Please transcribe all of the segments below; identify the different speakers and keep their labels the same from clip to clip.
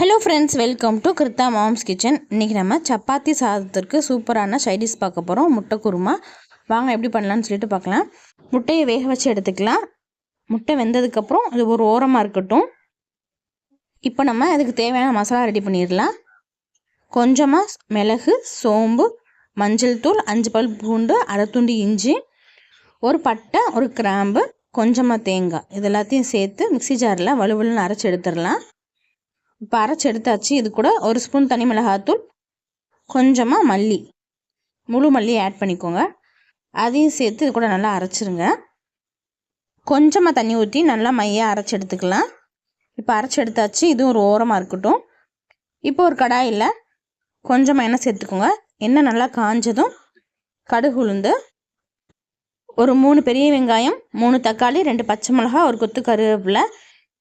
Speaker 1: Hello friends welcome to Krutha moms kitchen இன்றைக்கி நம்ம சப்பாத்தி சாதத்திற்கு சூப்பரான சைடிஸ் பார்க்க போகிறோம் முட்டை குருமா. வாங்க எப்படி பண்ணலான்னு சொல்லிட்டு பார்க்கலாம். முட்டையை வேக வச்சு எடுத்துக்கலாம். முட்டை வெந்ததுக்கப்புறம் அது ஒரு ஓரமாக இருக்கட்டும். இப்போ நம்ம அதுக்கு தேவையான மசாலா ரெடி பண்ணிடலாம். கொஞ்சமாக மிளகு சோம்பு மஞ்சள் தூள் அஞ்சு பல் பூண்டு அரை துண்டு இஞ்சி ஒரு பட்டை ஒரு கிராம்பு கொஞ்சமாக தேங்காய். இது எல்லாத்தையும் சேர்த்து மிக்சி ஜாரில் வலுவலுன்னு அரைச்சி எடுத்துடலாம். இப்போ அரைச்சி எடுத்தாச்சு இது கூட ஒரு ஸ்பூன் தனி மிளகாத்தூள் கொஞ்சமாக மல்லி. முழு மல்லி ஆட் பண்ணிக்கோங்க. அதையும் சேர்த்து இது கூட நல்லா அரைச்சிருங்க. கொஞ்சமாக தண்ணி ஊற்றி நல்லா மையாக அரைச்சி எடுத்துக்கலாம் இப்போ அரைச்சி எடுத்தாச்சு இதுவும் ஒரு ஓரமாக இருக்கட்டும். இப்போ ஒரு கடாயில் கொஞ்சமாக எண்ணெய் சேர்த்துக்கோங்க. எண்ணெய் நல்லா காஞ்சதும் கடுகு உளுந்து ஒரு மூணு பெரிய வெங்காயம் மூணு தக்காளி ரெண்டு பச்சை மிளகா ஒரு கொத்து கருவேப்பிலை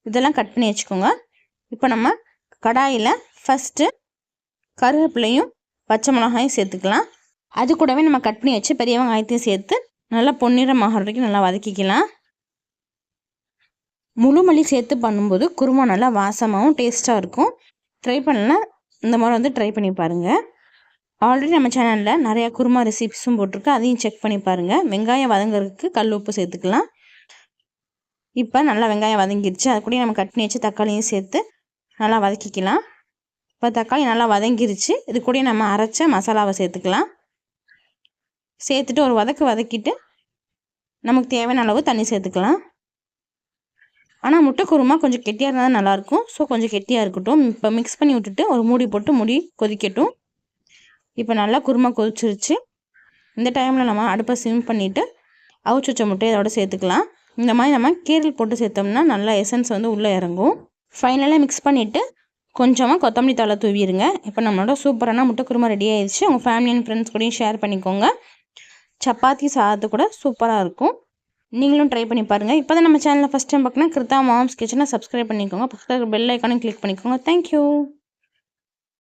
Speaker 1: இதெல்லாம் கட் பண்ணி வச்சுக்கோங்க. இப்போ நம்ம கடாயில் ஃபஸ்ட்டு கருவேப்பிலையும் பச்சை மிளகாயும் சேர்த்துக்கலாம். அது கூடவே நம்ம கட் பண்ணி வச்சு பெரிய வெங்காயத்தையும் சேர்த்து நல்லா பொன்னிறமாக வரைக்கும் நல்லா வதக்கிக்கலாம். முழு மல்லி சேர்த்து பண்ணும்போது குருமா நல்லா வாசமாகவும் டேஸ்ட்டாக இருக்கும். ட்ரை பண்ணலாம் இந்த மாதிரி வந்து ட்ரை பண்ணி பாருங்கள் ஆல்ரெடி நம்ம சேனலில் நிறையா குருமா ரெசிப்ஸும் போட்டிருக்கு. அதையும் செக் பண்ணி பாருங்கள் வெங்காயம் வதங்குறதுக்கு கல் உப்பு சேர்த்துக்கலாம். இப்போ நல்லா வெங்காயம் வதங்கிடுச்சு அது கூட நம்ம கட் பண்ணி வச்சு தக்காளியும் சேர்த்து நல்லா வதக்கிக்கலாம். இப்போ தக்காளி நல்லா வதங்கிருச்சு. இது கூட நம்ம அரைச்ச மசாலாவை சேர்த்துக்கலாம். சேர்த்துட்டு ஒரு வதக்கு வதக்கிட்டு நமக்கு தேவையான அளவு தண்ணி சேர்த்துக்கலாம். ஆனால் முட்டை குருமா கொஞ்சம் கெட்டியாக இருந்தால் நல்லாயிருக்கும். ஸோ கொஞ்சம் கெட்டியாக இருக்கட்டும். இப்போ மிக்ஸ் பண்ணி விட்டுட்டு ஒரு மூடி போட்டு முடி கொதிக்கட்டும். இப்போ நல்லா குருமா கொதிச்சிருச்சு. இந்த டைமில் நம்ம அடுப்பை சிம் பண்ணிவிட்டு அவுச்சு வச்ச முட்டை இதோட சேர்த்துக்கலாம். இந்த மாதிரி நம்ம கீரல் போட்டு சேர்த்தோம்னா நல்லா எசன்ஸ் வந்து உள்ளே இறங்கும். ஃபைனலாக மிக்ஸ் பண்ணிவிட்டு கொஞ்சமாக கொத்தமல்லி தலை தூவிடுங்க. இப்போ நம்மளோட சூப்பரான முட்டை குருமா ரெடி ஆயிடுச்சு. உங்கள் ஃபேமிலி அண்ட் ஃப்ரெண்ட்ஸ் கூடயும் ஷேர் பண்ணிக்கோங்க. சப்பாத்தி சாதத்து கூட சூப்பராக இருக்கும். நீங்களும் ட்ரை பண்ணி பாருங்கள் இப்போ தான் நம்ம சேனலில் ஃபஸ்ட் டைம் பார்க்கணும் கிருத்தா மாம்ஸ் கிச்சனை சப்ஸ்கிரைப் பண்ணிக்கோங்க. பக்கத்தில் பெல் ஐக்கானும் கிளிக் பண்ணிக்கோங்க. Thank you